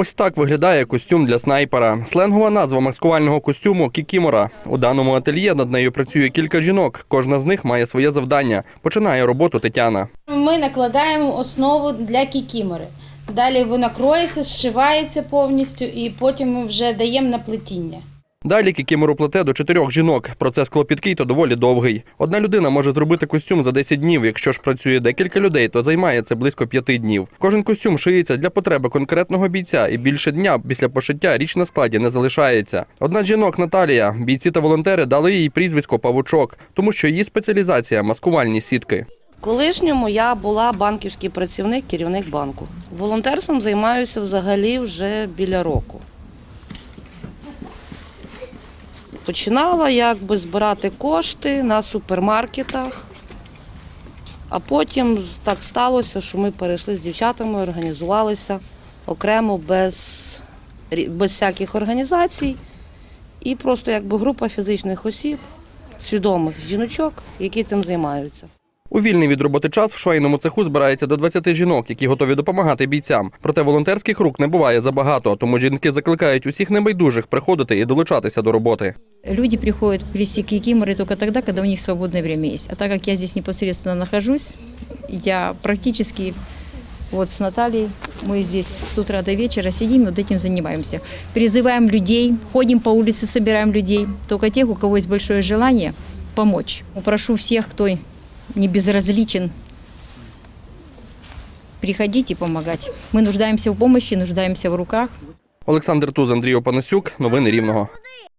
Ось так виглядає костюм для снайпера. Сленгова назва маскувального костюму кікімора. У даному ательє над нею працює кілька жінок. Кожна з них має своє завдання. Починає роботу Тетяна. Ми накладаємо основу для кікімори. Далі вона кроється, зшивається повністю і потім ми вже даємо на плетіння. Далі кікімору плете до чотирьох жінок. Процес клопіткий та доволі довгий. Одна людина може зробити костюм за 10 днів. Якщо ж працює декілька людей, то займає це близько п'яти днів. Кожен костюм шиється для потреби конкретного бійця, і більше дня після пошиття річ на складі не залишається. Одна з жінок Наталія. Бійці та волонтери дали їй прізвисько Павучок, тому що її спеціалізація маскувальні сітки. Колишньому я була банківський працівник, керівник банку. Волонтерством займаюся взагалі вже біля року. Починала якби збирати кошти на супермаркетах, а потім так сталося, що ми перейшли з дівчатами, організувалися окремо без, без всяких організацій і просто якби група фізичних осіб, свідомих жіночок, які тим займаються. У вільний від роботи час в швейному цеху збирається до 20 жінок, які готові допомагати бійцям. Проте волонтерських рук не буває забагато, тому жінки закликають усіх небайдужих приходити і долучатися до роботи. Люди приходят плести кикиморы только тогда, когда у них свободное время есть. А так как я здесь непосредственно нахожусь, я практически вот с Натальей, мы здесь с утра до вечера сидим и вот этим занимаемся. Призываем людей, ходим по улице, собираем людей, только тех, у кого есть большое желание помочь. Прошу всех, кто не безразличен, приходить и помогать. Мы нуждаемся в помощи, нуждаемся в руках. Олександр Туз, Андрій Опанасюк. Новини Рівного.